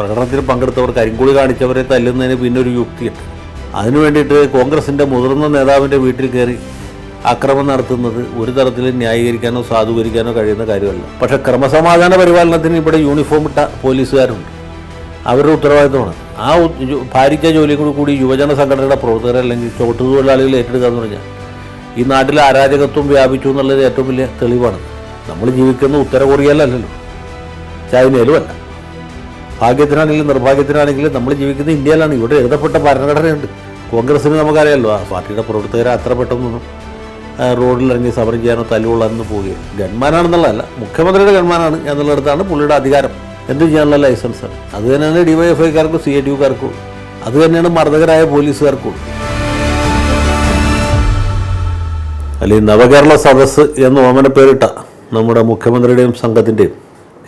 പ്രകടനത്തിൽ പങ്കെടുത്തവർ കരിങ്കുളി കാണിച്ചവരെ തല്ലുന്നതിന് പിന്നെ ഒരു യുക്തിയുണ്ട് അതിനു വേണ്ടിയിട്ട് കോൺഗ്രസിന്റെ മുതിർന്ന നേതാവിന്റെ വീട്ടിൽ കയറി അക്രമം നടത്തുന്നത് ഒരു തരത്തിലും ന്യായീകരിക്കാനോ സാധൂകരിക്കാനോ കഴിയുന്ന കാര്യമല്ല. പക്ഷേ ക്രമസമാധാന പരിപാലനത്തിന് ഇവിടെ യൂണിഫോം ഇട്ട പോലീസുകാരുണ്ട്. അവരുടെ ഉത്തരവാദിത്തമാണ്. ആ ഭാരിച്ച ജോലിയും കൂടി കൂടി യുവജന സംഘടനയുടെ പ്രവർത്തകർ അല്ലെങ്കിൽ ചോട്ടുതൊഴിലാളികൾ ഏറ്റെടുക്കുക എന്ന് പറഞ്ഞാൽ ഈ നാട്ടിലെ അരാജകത്വം വ്യാപിച്ചു എന്നുള്ളത് ഏറ്റവും വലിയ തെളിവാണ്. നമ്മൾ ജീവിക്കുന്ന ഉത്തര കൊറിയയിലല്ലല്ലോ ചൈനയിലും അല്ല. ഭാഗ്യത്തിനാണെങ്കിലും നിർഭാഗ്യത്തിനാണെങ്കിലും നമ്മൾ ജീവിക്കുന്ന ഇന്ത്യയിലാണ്. ഇവിടെ എഴുതപ്പെട്ട ഭരണഘടനയുണ്ട്. കോൺഗ്രസ്സിന് നമുക്കറിയാമല്ലോ ആ പാർട്ടിയുടെ പ്രവർത്തകരെ അത്ര പെട്ടെന്നൊന്നും റോഡിലിറങ്ങി സമരം ചെയ്യാനോ തല്ലുകൊള്ളാനോ പോവുകയും ഗൺമാനാണെന്നുള്ളതല്ല മുഖ്യമന്ത്രിയുടെ ഗൺമാനാണ് എന്നുള്ളിടത്താണ് പുള്ളിയുടെ അധികാരം. എന്ത് ചെയ്യാനുള്ള ലൈസൻസ്? അത് തന്നെയാണ് ഡിവൈഎഫ്ഐക്കാർക്കും സി എ ടി യുക്കാർക്കും. അത് തന്നെയാണ് മർദ്ദകരായ പോലീസുകാർക്കും. അല്ലെങ്കിൽ നവകേരള സദസ്സ് എന്ന് ഓമന പേരിട്ട നമ്മുടെ മുഖ്യമന്ത്രിയുടെയും സംഘത്തിന്റെയും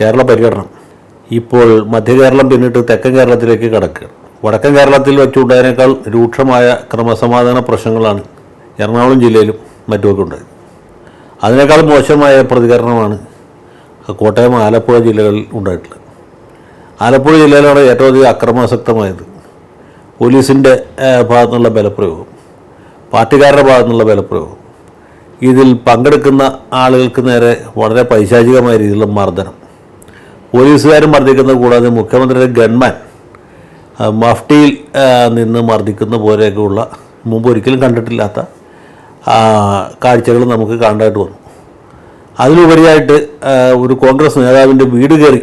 കേരള പര്യടനം. ഇപ്പോൾ മധ്യ കേരളം പിന്നിട്ട് തെക്കൻ കേരളത്തിലേക്ക് കടക്കുകയാണ് വടക്കൻ കേരളത്തിൽ വെച്ചുണ്ടായതിനേക്കാൾ രൂക്ഷമായ ക്രമസമാധാന പ്രശ്നങ്ങളാണ് എറണാകുളം ജില്ലയിലും മറ്റുമൊക്കെ ഉണ്ടായത് അതിനേക്കാൾ മോശമായ പ്രതികരണമാണ് കോട്ടയം ആലപ്പുഴ ജില്ലകളിൽ ഉണ്ടായിട്ടുള്ളത്. ആലപ്പുഴ ജില്ലയിലാണ് ഏറ്റവും അധികം അക്രമാസക്തമായത് പോലീസിന്റെ ഭാഗത്തു ഭാഗത്തുനിന്നുള്ള ബലപ്രയോഗം പാർട്ടിക്കാരുടെ ഭാഗത്തുനിന്നുള്ള ബലപ്രയോഗം. ഇതിൽ പങ്കെടുക്കുന്ന ആളുകൾക്ക് നേരെ വളരെ പൈശാചികമായ രീതിയിലുള്ള മർദ്ദനം. പോലീസുകാരും മർദ്ദിക്കുന്നത് കൂടാതെ മുഖ്യമന്ത്രിയുടെ ഗൺമാൻ മഫ്റ്റിയിൽ നിന്ന് മർദ്ദിക്കുന്ന പോലെയൊക്കെയുള്ള മുമ്പ് ഒരിക്കലും കണ്ടിട്ടില്ലാത്ത കാഴ്ചകൾ നമുക്ക് കാണാനായിട്ട് വന്നു. അതിലുപരിയായിട്ട് ഒരു കോൺഗ്രസ് നേതാവിന്റെ വീട് കയറി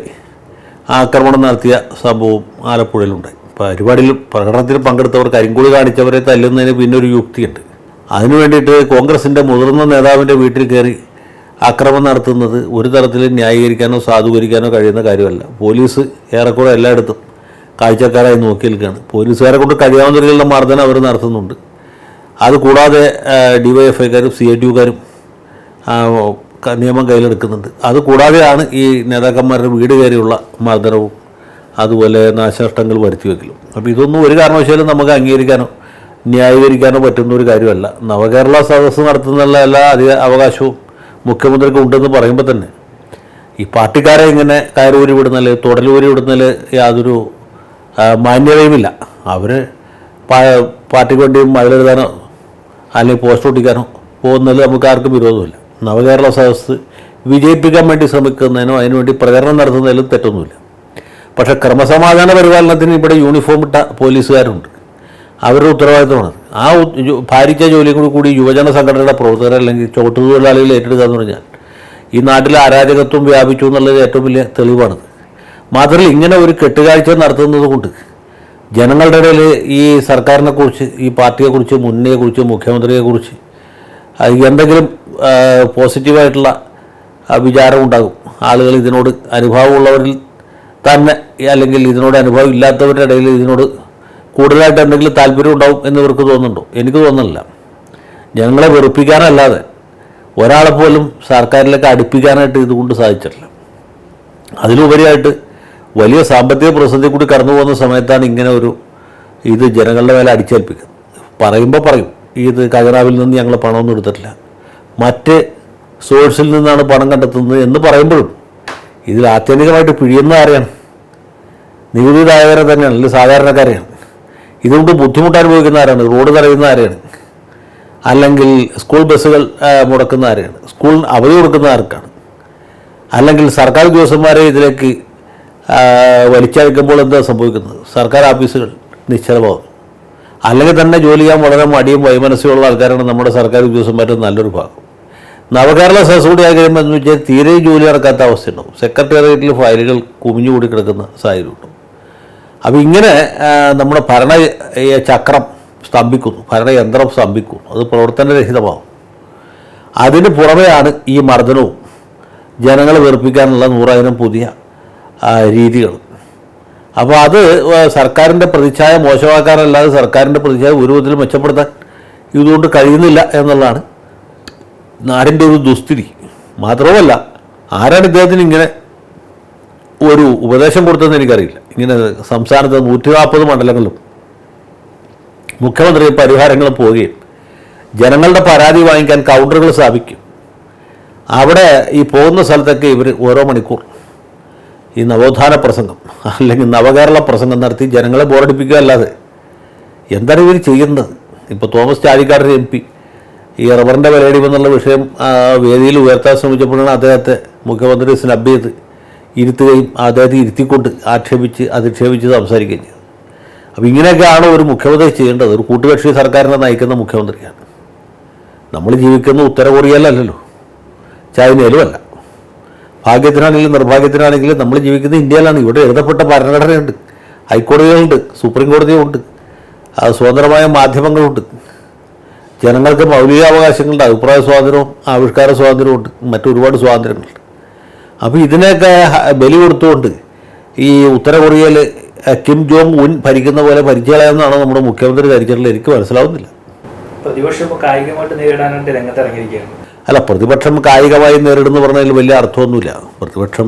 ആക്രമണം നടത്തിയ സംഭവം ആലപ്പുഴയിലുണ്ടായി പരിപാടിയിൽ പ്രകടനത്തിൽ പങ്കെടുത്തവർ കരിങ്കുളി കാണിച്ചവരെ തല്ലുന്നതിന് പിന്നെ ഒരു യുക്തിയുണ്ട്. അതിനു വേണ്ടിയിട്ട് കോൺഗ്രസിന്റെ മുതിർന്ന നേതാവിന്റെ വീട്ടിൽ കയറി ആക്രമണം നടത്തുന്നത് ഒരു തരത്തിലും ന്യായീകരിക്കാനോ സാധൂകരിക്കാനോ കഴിയുന്ന കാര്യമല്ല. പോലീസ് ഏറെക്കുറെ എല്ലായിടത്തും കാഴ്ചക്കാരായി നോക്കി നിൽക്കുകയാണ് പോലീസുകാരെ കൊണ്ട് കഴിയാവുന്ന രീതിയിലുള്ള മർദ്ദനം അവർ നടത്തുന്നുണ്ട്. അത് കൂടാതെ ഡിവൈഎഫ്ഐക്കാരും സി ഐ ടി യുക്കാരും നിയമം കയ്യിലെടുക്കുന്നുണ്ട്. അത് കൂടാതെയാണ് ഈ നേതാക്കന്മാരുടെ വീട് കയറിയുള്ള മർദ്ദനവും അതുപോലെ നാശനഷ്ടങ്ങൾ വരുത്തി വയ്ക്കലും അപ്പോൾ ഇതൊന്നും ഒരു കാരണവശാലും നമുക്ക് അംഗീകരിക്കാനോ ന്യായീകരിക്കാനോ പറ്റുന്ന ഒരു കാര്യമല്ല. നവകേരള സദസ്സ് നടത്തുന്നുള്ള എല്ലാ അധിക അവകാശവും മുഖ്യമന്ത്രിക്ക് ഉണ്ടെന്ന് പറയുമ്പോൾ തന്നെ ഈ പാർട്ടിക്കാരെ ഇങ്ങനെ കയറൂരി വിടുന്നതിൽ തുടലൂരി വിടുന്നതിൽ യാതൊരു മാന്യതയുമില്ല. അവർ പാർട്ടിക്ക് വേണ്ടി മതിലെഴുതാനോ അല്ലെങ്കിൽ പോസ്റ്റ് ഒട്ടിക്കാനോ പോകുന്നതിൽ നമുക്ക് ആർക്കും വിരോധമില്ല. നവകേരള സദസ്സ് വിജയിപ്പിക്കാൻ വേണ്ടി ശ്രമിക്കുന്നതിനോ അതിനുവേണ്ടി പ്രചരണം നടത്തുന്നതിലും തെറ്റൊന്നുമില്ല. പക്ഷേ ക്രമസമാധാന പരിപാലനത്തിന് ഇവിടെ യൂണിഫോം ഇട്ട പോലീസുകാരുണ്ട്. അവരുടെ ഉത്തരവാദിത്തമാണ്. ആ ഭാരിച്ച ജോലിയും കൂടി കൂടി യുവജന സംഘടനയുടെ പ്രവർത്തകർ അല്ലെങ്കിൽ ചോട്ടുതൊഴിലാളികൾ ഏറ്റെടുക്കുക എന്ന് പറഞ്ഞാൽ ഈ നാട്ടിലെ അരാജകത്വം വ്യാപിച്ചു എന്നുള്ളത് ഏറ്റവും വലിയ തെളിവാണ് മാത്രമല്ല ഇങ്ങനെ ഒരു കെട്ടുകാഴ്ച നടത്തുന്നത് കൊണ്ട് ജനങ്ങളുടെ ഇടയിൽ ഈ സർക്കാരിനെക്കുറിച്ച് ഈ പാർട്ടിയെക്കുറിച്ച് മുന്നണിയെക്കുറിച്ച് മുഖ്യമന്ത്രിയെക്കുറിച്ച് എന്തെങ്കിലും പോസിറ്റീവായിട്ടുള്ള വിചാരമുണ്ടാകും ആളുകൾ ഇതിനോട് അനുഭവമുള്ളവരിൽ തന്നെ അല്ലെങ്കിൽ ഇതിനോട് അനുഭവം ഇല്ലാത്തവരുടെ ഇടയിൽ ഇതിനോട് കൂടുതലായിട്ട് എന്തെങ്കിലും താല്പര്യം ഉണ്ടാവും എന്ന് ഇവർക്ക് തോന്നുന്നുണ്ടോ? എനിക്ക് തോന്നുന്നില്ല. ഞങ്ങളെ വെറുപ്പിക്കാനല്ലാതെ ഒരാളെ പോലും സർക്കാരിലേക്ക് അടുപ്പിക്കാനായിട്ട് ഇതുകൊണ്ട് സാധിച്ചിട്ടില്ല. അതിലുപരിയായിട്ട് വലിയ സാമ്പത്തിക പ്രതിസന്ധി കൂടി കടന്നു പോകുന്ന സമയത്താണ് ഇങ്ങനെ ഒരു ഇത് ജനങ്ങളുടെ മേലെ അടിച്ചേൽപ്പിക്കുന്നത്. പറയുമ്പോൾ പറയും ഇത് ഖജനാവിൽ നിന്ന് ഞങ്ങൾ പണമൊന്നും എടുത്തിട്ടില്ല. മറ്റ് സോഴ്സിൽ നിന്നാണ് പണം കണ്ടെത്തുന്നത് എന്ന് പറയുമ്പോഴും ഇതിൽ ആത്യന്തികമായിട്ട് പിഴിയുന്ന ആരെയാണ്? നികുതിദായകരെ തന്നെയാണ് അല്ലെങ്കിൽ സാധാരണക്കാരെയാണ്. ഇതുകൊണ്ട് ബുദ്ധിമുട്ട് അനുഭവിക്കുന്ന ആരാണ്? റോഡ് തടയുന്ന ആരെയാണ്? അല്ലെങ്കിൽ സ്കൂൾ ബസ്സുകൾ മുടക്കുന്ന ആരെയാണ്? സ്കൂൾ അവധി കൊടുക്കുന്ന ആർക്കാണ്? അല്ലെങ്കിൽ സർക്കാർ ഉദ്യോഗസ്ഥന്മാരെ ഇതിലേക്ക് വലിച്ചയക്കുമ്പോൾ എന്താ സംഭവിക്കുന്നത്? സർക്കാർ ഓഫീസുകൾ നിശ്ചലമാകും അല്ലെങ്കിൽ തന്നെ ജോലി ചെയ്യാൻ വളരെ മടിയും വൈമനസ്യമുള്ള ആൾക്കാരാണ് നമ്മുടെ സർക്കാർ ഉദ്യോഗസ്ഥന്മാരുടെ നല്ലൊരു ഭാഗം. നവകേരള സെസ് കൂടി എന്ന് വെച്ചാൽ തീരെ ജോലി നടക്കാത്ത അവസ്ഥയുണ്ടാവും സെക്രട്ടേറിയറ്റിൽ ഫയലുകൾ കുമിഞ്ഞുകൂടി കിടക്കുന്ന സാഹചര്യം ഉണ്ടാവും. അപ്പോൾ ഇങ്ങനെ നമ്മുടെ ഭരണ ചക്രം സ്തംഭിക്കുന്നു. ഭരണയന്ത്രം സ്തംഭിക്കുന്നു. അത് പ്രവർത്തനരഹിതമാകും അതിന് പുറമെയാണ് ഈ മർദ്ദനവും. ജനങ്ങളെ വെറുപ്പിക്കാനുള്ള നൂറായിരം പുതിയ രീതികൾ. അപ്പോൾ അത് സർക്കാരിന്റെ പ്രതിച്ഛായ മോശമാക്കാനല്ലാതെ സർക്കാരിന്റെ പ്രതിച്ഛായ ഒരു വിധത്തിൽ മെച്ചപ്പെടുത്താൻ ഇതുകൊണ്ട് കഴിയുന്നില്ല എന്നുള്ളതാണ് നാടിന്റെ ഒരു ദുസ്ഥിതി. മാത്രവുമല്ല ആരാണ് ഇദ്ദേഹത്തിന് ഇങ്ങനെ ഒരു ഉപദേശം കൊടുത്തതെന്ന് എനിക്കറിയില്ല. ഇങ്ങനെ സംസ്ഥാനത്ത് നൂറ്റി നാൽപ്പത് മണ്ഡലങ്ങളിലും മുഖ്യമന്ത്രി പരിഹാരങ്ങളും പോവുകയും ജനങ്ങളുടെ പരാതി വാങ്ങിക്കാൻ കൗണ്ടറുകൾ സ്ഥാപിക്കും. അവിടെ ഈ പോകുന്ന സ്ഥലത്തൊക്കെ ഇവർ ഓരോ മണിക്കൂർ ഈ നവോത്ഥാന പ്രസംഗം അല്ലെങ്കിൽ നവകേരള പ്രസംഗം നടത്തി ജനങ്ങളെ ബോറടിപ്പിക്കുക അല്ലാതെ എന്താണ് ഇവർ ചെയ്യുന്നത്? ഇപ്പോൾ തോമസ് ചാഴിക്കാടൻ എം പി. ഈ റബ്ബറിന്റെ വിലയിടിവ് എന്നുള്ള വിഷയം വേദിയിൽ ഉയർത്താൻ ശ്രമിച്ചപ്പോഴാണ് അദ്ദേഹത്തെ മുഖ്യമന്ത്രി സ്നബ് ചെയ്ത് ഇരുത്തുകയും അദ്ദേഹത്തെ ഇരുത്തിക്കൊണ്ട് ആക്ഷേപിച്ച് അധിക്ഷേപിച്ച് സംസാരിക്കുകയും ചെയ്തു. അപ്പോൾ ഇങ്ങനെയൊക്കെയാണ് ഒരു മുഖ്യമന്ത്രി ചെയ്യേണ്ടത്. ഒരു കൂട്ടുകക്ഷി സർക്കാരിനെ നയിക്കുന്ന മുഖ്യമന്ത്രിയാണ്. നമ്മൾ ജീവിക്കുന്ന ഉത്തര കൊറിയയിലല്ലല്ലോ ചൈനയിലും അല്ല ഭാഗ്യത്തിനാണെങ്കിലും നിർഭാഗ്യത്തിനാണെങ്കിലും നമ്മൾ ജീവിക്കുന്ന ഇന്ത്യയിലാണ്. ഇവിടെ എഴുതപ്പെട്ട ഭരണഘടനയുണ്ട്. ഹൈക്കോടതികളുണ്ട്. സുപ്രീം കോടതിയുണ്ട് സ്വതന്ത്രമായ മാധ്യമങ്ങളുണ്ട്. ജനങ്ങൾക്ക് മൗലികാവകാശങ്ങളുണ്ട്. അഭിപ്രായ സ്വാതന്ത്ര്യവും ആവിഷ്കാര സ്വാതന്ത്ര്യവും ഉണ്ട്. മറ്റൊരുപാട് സ്വാതന്ത്ര്യങ്ങളുണ്ട്. അപ്പോൾ ഇതിനെയൊക്കെ ഹ- ബലി കൊടുത്തുകൊണ്ട് ഈ ഉത്തര കൊറിയയിൽ കിം ജോങ് ഉൻ ഭരിക്കുന്ന പോലെ ഭരിച്ചു നമ്മുടെ മുഖ്യമന്ത്രി ധരിച്ചിട്ടുള്ളത് എനിക്ക് മനസ്സിലാവുന്നില്ല. പ്രതിപക്ഷം ഇപ്പോൾ കായികമായിട്ട് നേരിടാനായിട്ട് രംഗത്തിറങ്ങിയിരിക്കുകയാണ് അല്ല പ്രതിപക്ഷം കായികമായി നേരിടുന്നു പറഞ്ഞതിൽ വലിയ അർത്ഥമൊന്നുമില്ല. പ്രതിപക്ഷം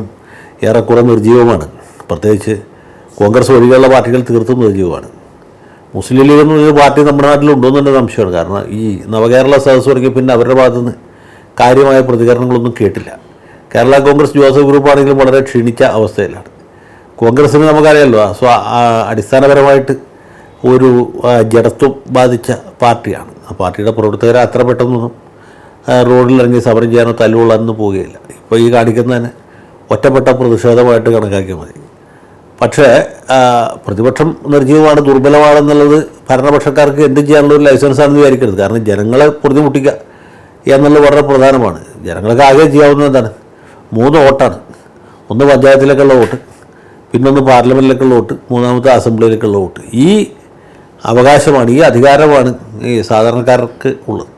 ഏറെക്കുറെ നിർജീവമാണ്. പ്രത്യേകിച്ച് കോൺഗ്രസ് ഒഴികെയുള്ള പാർട്ടികൾ തീർത്തും നിർജീവമാണ്. മുസ്ലിം ലീഗ് എന്ന് പറഞ്ഞൊരു പാർട്ടി നമ്മുടെ നാട്ടിലുണ്ടോ എന്നുള്ള സംശയമാണ്. കാരണം ഈ നവകേരള സദസ്സ് തുടങ്ങി പിന്നെ അവരുടെ ഭാഗത്തുനിന്ന് കാര്യമായ പ്രതികരണങ്ങളൊന്നും കേട്ടില്ല. കേരള കോൺഗ്രസ് ജോസഫ് ഗ്രൂപ്പ് ആണെങ്കിലും വളരെ ക്ഷീണിച്ച അവസ്ഥയിലാണ്. കോൺഗ്രസ്സിന് നമുക്കറിയാമല്ലോ സ്വ അടിസ്ഥാനപരമായിട്ട് ഒരു ജഡത്വം ബാധിച്ച പാർട്ടിയാണ്. ആ പാർട്ടിയുടെ പ്രവർത്തകരെ അത്ര പെട്ടെന്നൊന്നും റോഡിലിറങ്ങി സമരം ചെയ്യാനോ തല്ലുകൊള്ളാനൊന്നും പോവുകയില്ല. ഇപ്പോൾ ഈ കാണിക്കുന്നതിന് ഒറ്റപ്പെട്ട പ്രതിഷേധമായിട്ട് കണക്കാക്കിയാൽ മതി. പക്ഷേ പ്രതിപക്ഷം നിർജീവമാണ് ദുർബലമാണെന്നുള്ളത് ഭരണപക്ഷക്കാർക്ക് എന്തും ചെയ്യാനുള്ള ഒരു ലൈസൻസാണെന്ന് വിചാരിക്കരുത്. കാരണം ജനങ്ങളെ പൊറുതിമുട്ടിക്കുക എന്നുള്ളത് വളരെ പ്രധാനമാണ്. ജനങ്ങൾക്ക് ആകെ ചെയ്യാവുന്നത് എന്താണ്? മൂന്ന് വോട്ടാണ്. ഒന്ന് പഞ്ചായത്തിലേക്കുള്ള വോട്ട് പിന്നൊന്ന് പാർലമെന്റിലേക്കുള്ള വോട്ട് മൂന്നാമത്തെ അസംബ്ലിയിലേക്കുള്ള വോട്ട്. ഈ അവകാശമാണ് ഈ അധികാരമാണ് ഈ സാധാരണക്കാർക്ക് ഉള്ളത്.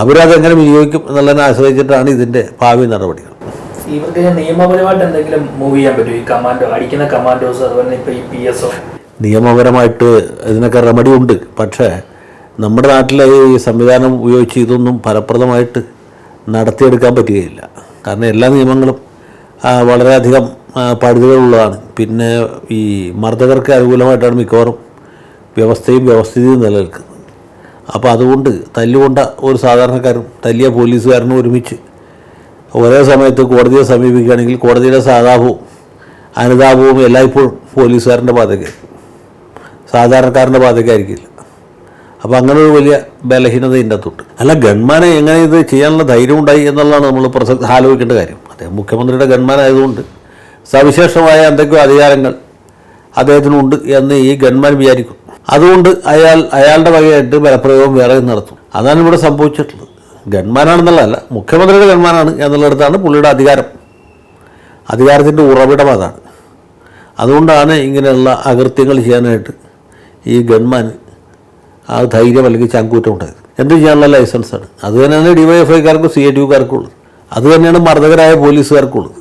അവരതെങ്ങനെ വിനിയോഗിക്കും എന്നുള്ളതിനെ ആശ്രയിച്ചിട്ടാണ് ഇതിന്റെ ഭാവി നടപടികൾ. ഇവർക്ക് നിയമപരമായിട്ട് എന്തെങ്കിലും മൂവ് ചെയ്യാൻ പറ്റും ഈ കമാൻഡോ അടിക്കുന്ന കമാൻഡോസ് അതുപോലെ തന്നെ ഇപ്പോൾ ഈ പി എസ് ഒ നിയമപരമായിട്ട് ഇതിനൊക്കെ റെമഡി ഉണ്ട്. പക്ഷേ നമ്മുടെ നാട്ടിലെ ഈ സംവിധാനം ഉപയോഗിച്ച് ഇതൊന്നും ഫലപ്രദമായിട്ട് നടത്തിയെടുക്കാൻ പറ്റുകയില്ല. കാരണം എല്ലാ നിയമങ്ങളും വളരെയധികം പഴുതുകളുള്ളതാണ് പിന്നെ ഈ മർദ്ദകർക്ക് അനുകൂലമായിട്ടാണ് മിക്കവാറും വ്യവസ്ഥയും വ്യവസ്ഥിതിയും നിലനിൽക്കുന്നത്. അപ്പോൾ അതുകൊണ്ട് തല്ലുകൊണ്ട ഒരു സാധാരണക്കാരും തല്ലിയ പോലീസുകാരനും ഒരുമിച്ച് ഒരേ സമയത്ത് കോടതിയെ സമീപിക്കുകയാണെങ്കിൽ കോടതിയുടെ സാധാപവും അനുതാപവും എല്ലായ്പ്പോഴും പോലീസുകാരന്റെ ബാധകമായിരിക്കും സാധാരണക്കാരന്റെ ബാധകമായിരിക്കില്ല അപ്പോൾ അങ്ങനെ ഒരു വലിയ ബലഹീനത ഇതിന്റെ അകത്തുണ്ട്. അല്ല ഗൺമാനെ എങ്ങനെ ഇത് ചെയ്യാനുള്ള ധൈര്യം ഉണ്ടായി എന്നുള്ളതാണ് നമ്മൾ പ്രസക്തി ആലോചിക്കേണ്ട കാര്യം. അദ്ദേഹം മുഖ്യമന്ത്രിയുടെ ഗൺമാനായതുകൊണ്ട് സവിശേഷമായ എന്തൊക്കെയോ അധികാരങ്ങൾ അദ്ദേഹത്തിനുണ്ട് എന്ന് ഈ ഗൺമാൻ വിചാരിക്കും. അതുകൊണ്ട് അയാൾ അയാളുടെ വകയായിട്ട് ബലപ്രയോഗം വേറെ നടത്തും. അതാണ് ഇവിടെ സംഭവിച്ചിട്ടുള്ളത്. ഗൺമാനാണെന്നുള്ളതല്ല മുഖ്യമന്ത്രിയുടെ ഗൺമാനാണ് എന്നുള്ളിടത്താണ് പുള്ളിയുടെ അധികാരം. അധികാരത്തിന്റെ ഉറവിടം അതാണ്. അതുകൊണ്ടാണ് ഇങ്ങനെയുള്ള അകൃത്യങ്ങൾ ചെയ്യാനായിട്ട് ഈ ഗൺമാൻ ആ ധൈര്യം അല്ലെങ്കിൽ ചങ്കൂറ്റം ഉണ്ടായത് എന്ത് ചെയ്യാനുള്ള ലൈസൻസാണ് അത് തന്നെയാണ് ഐക്കാർക്കും സി ഐ യുക്കാർക്കും ഉള്ളത് അതുതന്നെയാണ് മർദ്ദകരായ പോലീസുകാർക്കും ഉള്ളത്